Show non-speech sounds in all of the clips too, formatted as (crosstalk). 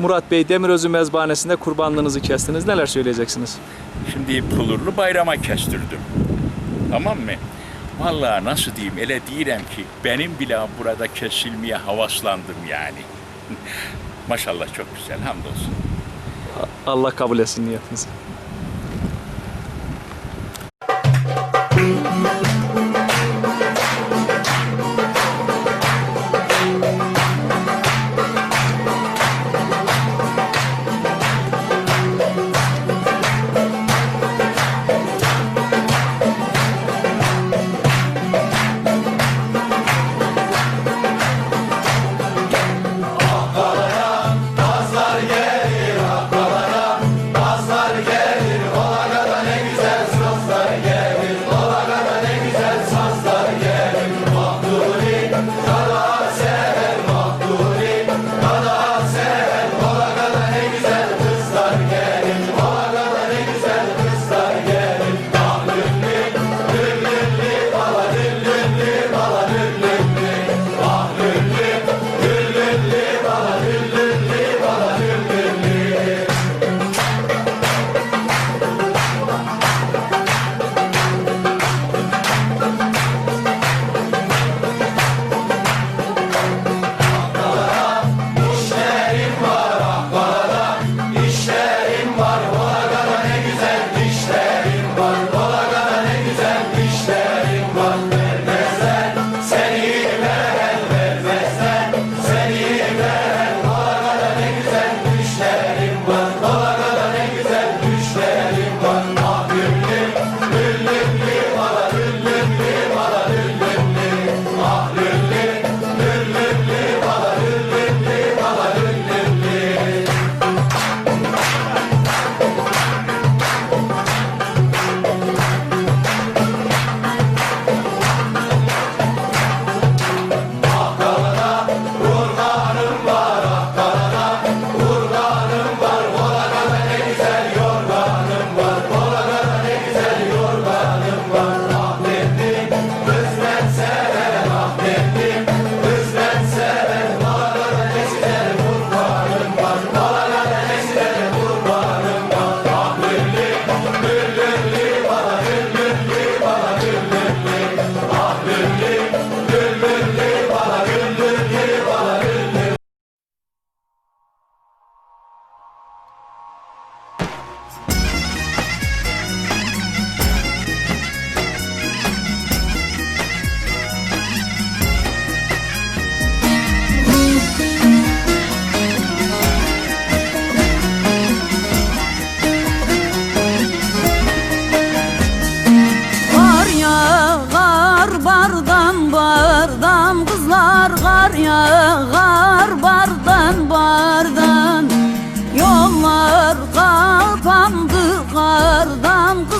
Murat Bey Demirözü mezbahanesinde kurbanlığınızı kestiniz. Neler söyleyeceksiniz? Şimdi pulurlu bayrama kestirdim. Tamam mı? Vallahi nasıl diyeyim ele diyeyim ki benim bile burada kesilmeye havaslandım yani. (laughs) Maşallah çok güzel hamdolsun. Allah kabul etsin niyetinizi.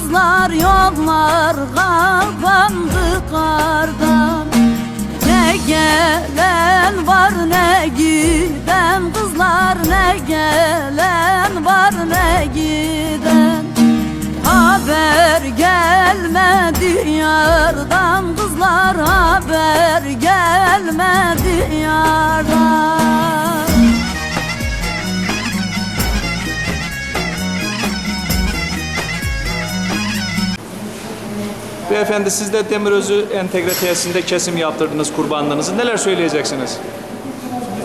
Kızlar yollar kapandı kardan. Ne gelen var ne giden. Kızlar ne gelen var ne giden. Haber gelmedi yardan Kızlar haber gelmedi yardan Beyefendi siz de Demirözü entegre tesisinde kesim yaptırdınız kurbanlığınızı. Neler söyleyeceksiniz?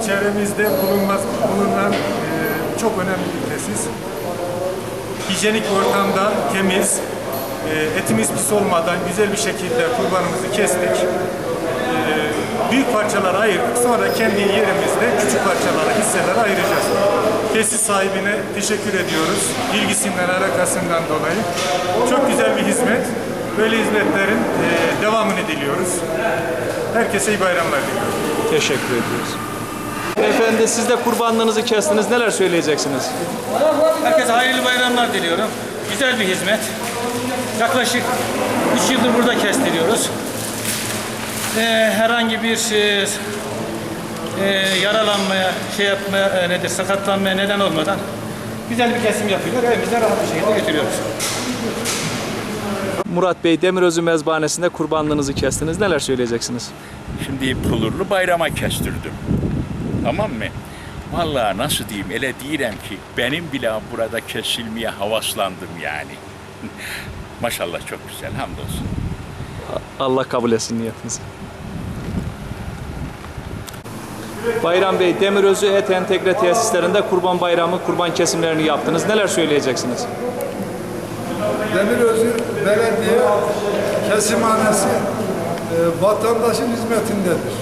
Çevremizde bulunmaz, bulunan e, çok önemli bir tesis. Hijyenik ortamda temiz, e, etimiz pis olmadan güzel bir şekilde kurbanımızı kestik. E, büyük parçalara ayırdık. Sonra kendi yerimizde küçük parçalara, hisselere ayıracağız. Tesis sahibine teşekkür ediyoruz. İlgisinden, alakasından dolayı. Çok güzel bir hizmet. Böyle hizmetlerin e, devamını diliyoruz. Herkese iyi bayramlar diliyorum. Teşekkür ediyoruz. Beyefendi siz de kurbanlığınızı kestiniz. Neler söyleyeceksiniz? Herkese hayırlı bayramlar diliyorum. Güzel bir hizmet. Yaklaşık 3 yıldır burada kestiriyoruz. Ee, herhangi bir e, e, yaralanmaya, şey yapmaya, e, nedir, sakatlanmaya neden olmadan güzel bir kesim yapıyorlar. Evimize rahat bir şekilde götürüyoruz. Murat Bey Demirözü mezbahanesinde kurbanlığınızı kestiniz. Neler söyleyeceksiniz? Şimdi pulurlu bayrama kestirdim. Tamam mı? Vallahi nasıl diyeyim, ele diyeyim ki benim bile burada kesilmeye havaslandım yani. (laughs) Maşallah çok güzel, hamdolsun. Allah kabul etsin niyetinizi. Bayram Bey, Demirözü Et Entegre Tesislerinde Kurban Bayramı, kurban kesimlerini yaptınız. Neler söyleyeceksiniz? Demirözü Belediye Kesimhanesi e, vatandaşın hizmetindedir.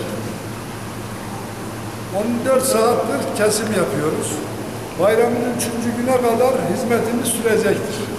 14 saattir kesim yapıyoruz. Bayramın 3. güne kadar hizmetimiz sürecektir.